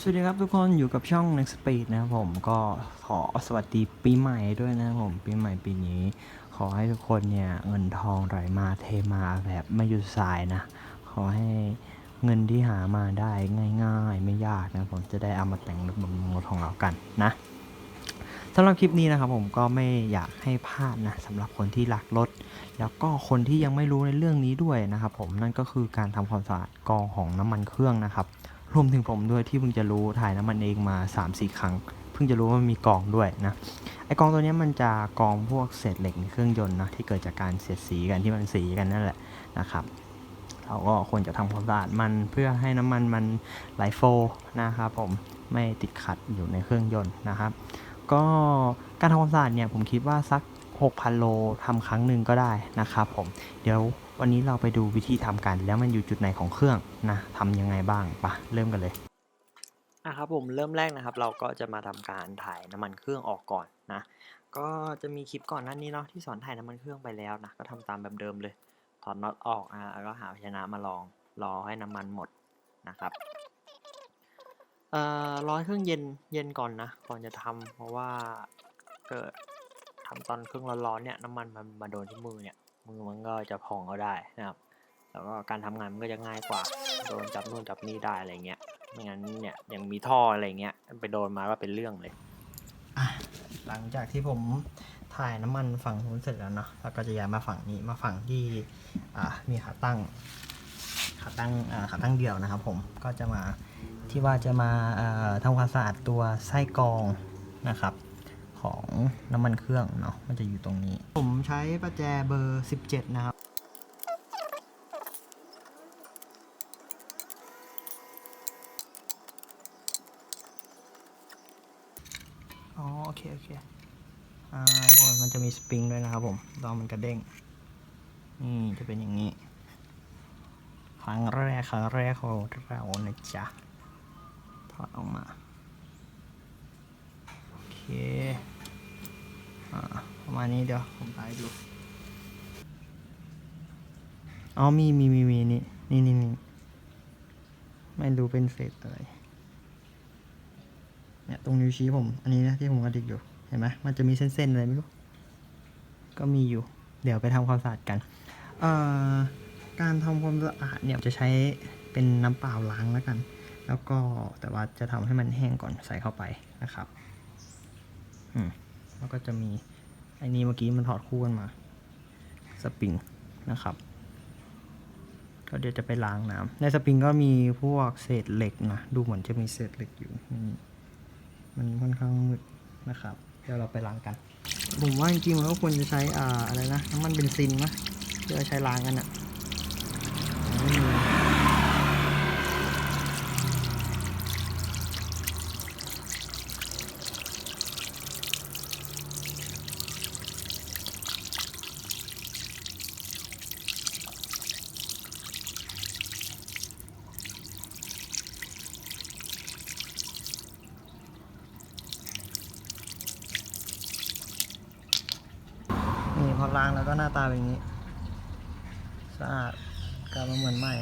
สวัสดีครับทุกคนอยู่กับช่อง Next Speed นะครับผมก็ขอสวัสดีปีใหม่ด้วยนะครับผมปีใหม่ปีนี้ ขอให้ทุกคนเนี่ยเงินทองไหลมาเทมาแบบไม่หยุดสายนะ ขอให้เงินที่หามาได้ง่ายๆ ไม่ยากนะผมจะได้เอามาแต่งรถบำรุงรถของเรากันนะสำหรับคลิปนี้นะครับผมก็ไม่อยากให้พลาดนะสำหรับคนที่รักรถ แล้วก็คนที่ยังไม่รู้ในเรื่องนี้ด้วยนะครับผมนั่นก็คือการทำความสะอาดกองของน้ำมันเครื่องนะครับ รวมถึงผมด้วยที่เพิ่งจะรู้ถ่ายน้ำมันเองมา3-4 ครั้ง เพิ่งจะรู้ว่ามันมีกองด้วยนะไอกองตัวนี้มันจะกองพวกเศษเหล็กในเครื่องยนต์นะที่เกิดจากการเสียดสีกันที่มันสีกันนั่นแหละนะครับเราก็ควรจะทำความสะอาดมันเพื่อให้น้ำมันมันไหลโฟนะครับผมไม่ติดขัดอยู่ในเครื่องยนต์นะครับ ก็การทำความสะอาดเนี่ยผมคิดว่าสัก 6,000 โลทำครั้งหนึ่งก็ได้นะครับผม เดี๋ยววันนี้เราไปดูวิธีทำกัน แล้วมันอยู่จุดไหนของเครื่องนะทำยังไงบ้างปะเริ่มกันเลยอะครับผมเริ่มแรกนะครับ เราก็จะมาทำการถ่ายน้ำมันเครื่องออกก่อนนะ ก็จะมีคลิปก่อนหน้านี้เนาะที่สอนถ่ายน้ำมันเครื่องไปแล้วนะก็ทำตามแบบเดิมเลย ถอดน็อตออกอะแล้วก็หาภาชนะมาลองรอให้น้ำมันหมดนะครับเอ่อรอให้เครื่องเย็นเย็นก่อนนะ ก่อนจะทำเพราะว่าเกิด ทำตอนเครื่องร้อนๆเนี่ยน้ำมันมันมาโดนที่มือเนี่ยมือมันก็จะพองเอาได้นะครับ แล้วก็การทำงานมันก็จะง่ายกว่า โดนจับนู่นจับนี่ได้อะไรเงี้ยไม่งั้นเนี่ยยังมีท่ออะไรเงี้ยไปโดนมาก็เป็นเรื่องเลยหลังจากที่ผมถ่ายน้ำมันฝั่งนู้นเสร็จแล้วเนาะแล้วก็จะย้ายมาฝั่งนี้มาฝั่งที่อ่ามีขาตั้งขาตั้งอ่าขาตั้งเดี่ยวนะครับ ผมก็จะมาที่ว่าจะมาทำความสะอาดตัวไส้กรองนะครับ ของน้ำมันเครื่องเนาะมันจะอยู่ตรงนี้ ผมใช้ประแจเบอร์ 17 นะครับอ๋อโอเคโอเคอ่ามันจะมีสปริงด้วยนะครับผมรอมันกระเด้งนี่จะเป็นอย่างนี้ ครั้งแรกครั้งแรกของเรานะจ๊ะถอดออกมา โอเค อ่าประ มาณนี้เดี๋ยวผมไปดูอ๋อมีมีมีมีนี่นี่นี่นี่ไม่รู้เป็นเศษอะไรเนี่ยตรงนิ้วชี้ผม อันนี้นะที่ผมกระดิกอยู่ เห็นไหมมันจะมีเส้นๆอะไรไม่รู้ ก็มีอยู่ เดี๋ยวไปทำความสะอาดกัน เอ่อ การทำความสะอาดเนี่ยจะใช้เป็นน้ำเปล่าล้างแล้วกัน แล้วก็แต่ว่าจะทำให้มันแห้งก่อนใส่เข้าไปนะครับ อืม แล้วก็จะมี ไอ้นี้เมื่อกี้มันถอดคู่กันมา สปริงนะครับ ก็เดี๋ยวจะไปล้างน้ำในสปริงก็มีพวกเศษเหล็กนะ ดูเหมือนจะมีเศษเหล็กอยู่นี่มันค่อนข้างมืดนะครับ เดี๋ยวเราไปล้างกัน ผมว่าจริงๆมันก็ควรจะใช้อ่าอะไรนะน้ำมันเบนซินนะเพื่อใช้ล้างกันอะ่ นี่พอล้างแล้วก็หน้าตาเป็นอย่างนี้สะอาดกลับมาเหมือนใหม่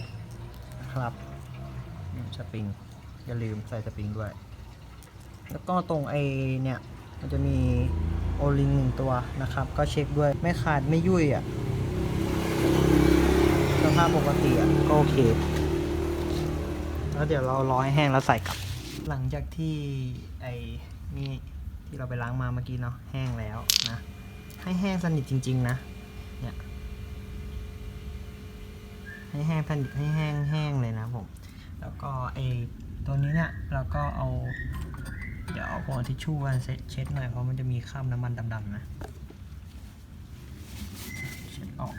นะครับสปริงอย่าลืมใส่สปริงด้วย แล้วก็ตรงไอเนี่ยมันจะมีโอลิงหนึ่งตัวนะครับ ก็เช็คด้วยไม่ขาดไม่ยุ่ยอะ่ะสภาพปกติอะ่ะก็โอเค แล้วเดี๋ยวเรารอให้แห้งแล้วใส่กลับ หลังจากที่ไอ้นี่ที่เราไปล้างมาเมื่อกี้เนาะแห้งแล้วนะ ให้แห้งสนิทจริง ๆ นะ เนี่ย ให้แห้งสนิทให้แห้งแห้งเลยนะผม แล้วก็ไอตัวนี้เนี่ยเราก็เอา เดี๋ยวเอาพวกทิชชู่มาเช็ดเช็ดหน่อยเพราะมันจะมีคราบน้ำมันดำๆนะ เช็ดออก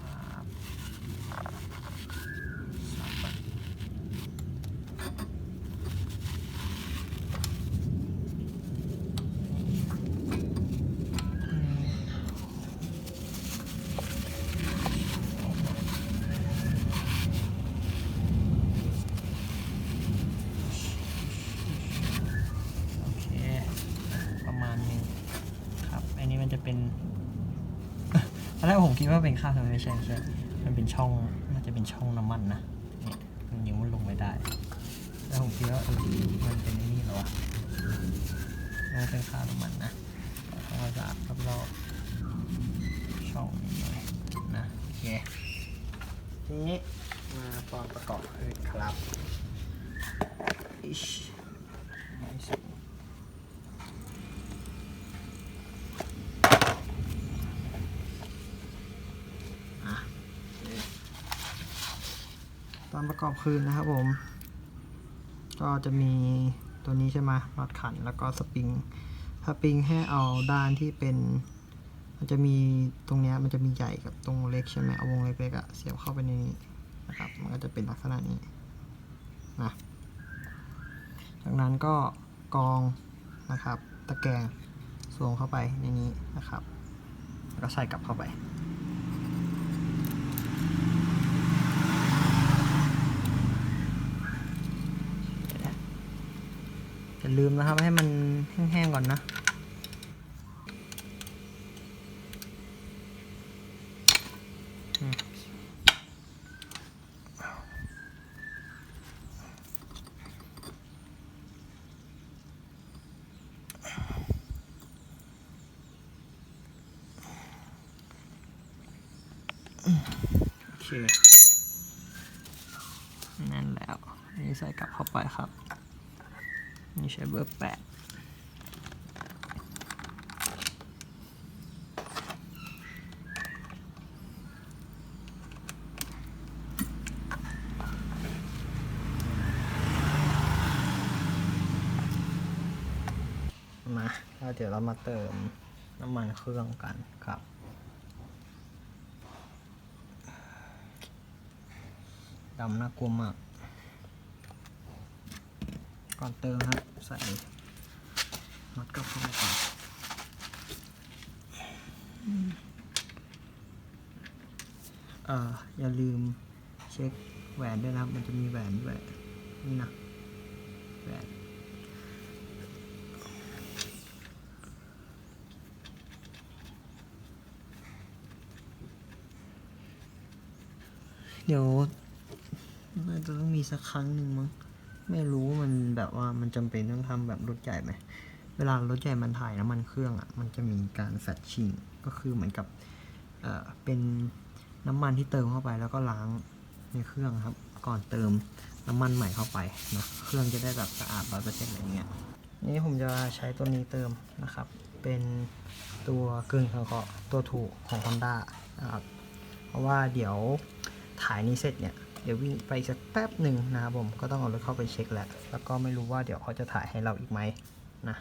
ปั๊บซับไปอืม โอเค ประมาณหนึงครับ อันนี้มัน จะเป็นตอนแรกผมคิดว่าเป็นค่าบแต่มันไม่ใช่ไม่ใช่มันเป็นช่องน่าจะเป็นช่องน้ำมันนะเนี่ยมันนิ้วมันลงไม่ได้ แล้วผมคิดว่าเออมันเป็นนี่หรอวะมันเป็นค่าน้ำมันนะทำความสะอาดรอบๆช่องนี้หน่อยนะโอเคทีนี้มาตอนประกอบเลยครับอิชไม่สุดอะโอเค ตอนประกอบคืนนะครับผม ก็จะมีตัวนี้ใช่ไหมน็อตขันแล้วก็สปริงสปริงให้เอาด้านที่เป็น มันจะมีตรงเนี้ยมันจะมีใหญ่กับตรงเล็กใช่ไหมเอาวงเล็กๆอะเสียบเข้าไปในนี้นะครับ มันก็จะเป็นลักษณะนี้นะจากนั้นก็กองนะครับ ตะแกรงสวมเข้าไปในนี้นะครับ แล้วก็ใส่กลับเข้าไป อย่า ลืมนะครับ ให้มันแห้งๆก่อนนะโอเคนั่นแล้วนนี้ใส่กลับเข้าไปครับ นี่ใช้เบอร์แปดมาแล้วเดี๋ยวเรามาเติมน้ำมันเครื่องกันครับ ดำน่ากลัวมาก ก่อนเติมครับใส่น็อตกระเพราก่อนเอ่ออย่าลืมเช็คแหวนด้วยนะครับ มันจะมีแหวนด้วยนี่นะแหวนเดี๋ยวน่าจะต้องมีสักครั้งหนึ่งมั้ง ไม่รู้มันแบบว่ามันจำเป็นต้องทำแบบรถใหญ่ไหม เวลารถใหญ่มันถ่ายน้ำมันเครื่องอะ่ะ มันจะมีการแฟตชิ่ง ก็คือเหมือนกับเอ่อเป็นน้ำมันที่เติมเข้าไปแล้วก็ล้างในเครื่องครับ ก่อนเติมน้ำมันใหม่เข้าไปนะเครื่องจะได้แบบสะอาดร้อยเปอร์เซ็นต์อะไรเงี้ยนี่ผมจะใช้ตัวนี้เติมนะครับ เป็นตัวกึ่งสังเคราะห์ตัวถูกของ Honda นะครับ เพราะว่าเดี๋ยวถ่ายนี้เสร็จเนี่ย เดี๋ยววิ่งไปสักแป๊บหนึ่งนะครับผมก็ต้องเอารถเข้าไปเช็คแหละแล้วก็ไม่รู้ว่าเดี๋ยวเขาจะถ่ายให้เราอีกไหมนะ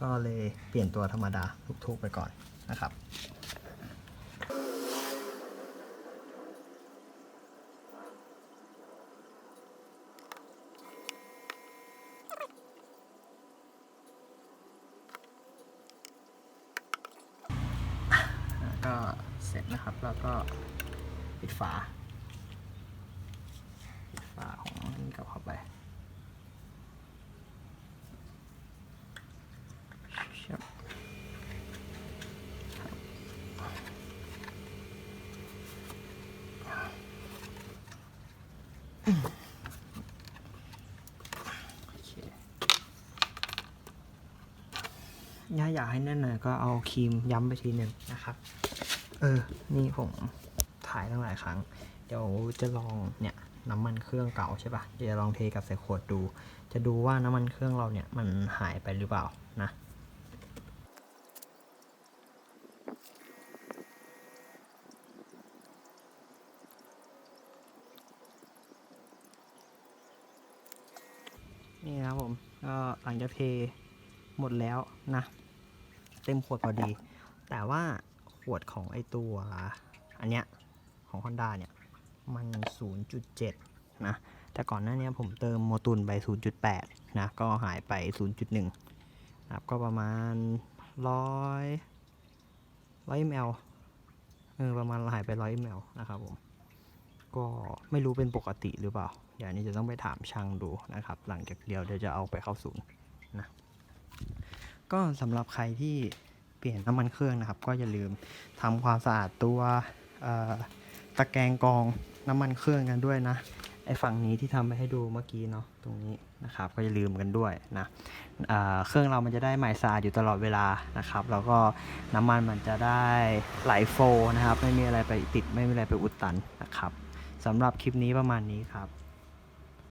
ก็เลยเปลี่ยนตัวธรรมดาทุกๆไปก่อนนะครับก็เสร็จนะครับ แล้วก็ปิดฝาาของนี่กลับเข้าไปชับโอเคถ้าอยากให้แน่นหน่อยก็เอาครีมย้ำไปทีหนึ่งนะครับ เออ นี่ผมถ่ายตั้งหลายครั้ง เดี๋ยวจะลองเนี่ยน้ำมันเครื่องเก่าใช่ปะ่ะเดี๋ยวจะลองเทกับใส่ขวดดู จะดูว่าน้ำมันเครื่องเราเนี่ยมันหายไปหรือเปล่านะนี่นะครับผมก็หลังจากเทหมดแล้วนะ เต็มขวดพอดี แต่ว่าขวดของไอตัวอันเนี้ยของ Honda เนี่ย มัน 0.7 นะ แต่ก่อนหน้านี้ผมเติมโมตุนไป 0.8 นะ ก็หายไป 0.1นะครับก็ประมาณ 100 100 ml เออประมาณหายไป 100 ml นะครับผม ก็ไม่รู้เป็นปกติหรือเปล่าเดี๋ยวอันนี้จะต้องไปถามช่างดูนะครับ หลังจากเดียวเดี๋ยวจะเอาไปเข้าศูนย์นะ ก็สำหรับใครที่เปลี่ยนน้ำมันเครื่องนะครับ ก็อย่าลืมทำความสะอาดตัวตะแกรงกอง น้ำมันเครื่องกันด้วยนะไอฝั่งนี้ที่ทำไปให้ดูเมื่อกี้เนาะตรงนี้นะครับก็อย่าลืมกันด้วยนะเครื่องเรามันจะได้ใหม่สะอาดอยู่ตลอดเวลานะครับ แล้วก็น้ำมันมันจะได้ไหลโฟนะครับ ไม่มีอะไรไปติดไม่มีอะไรไปอุดตันนะครับสำหรับคลิปนี้ประมาณนี้ครับ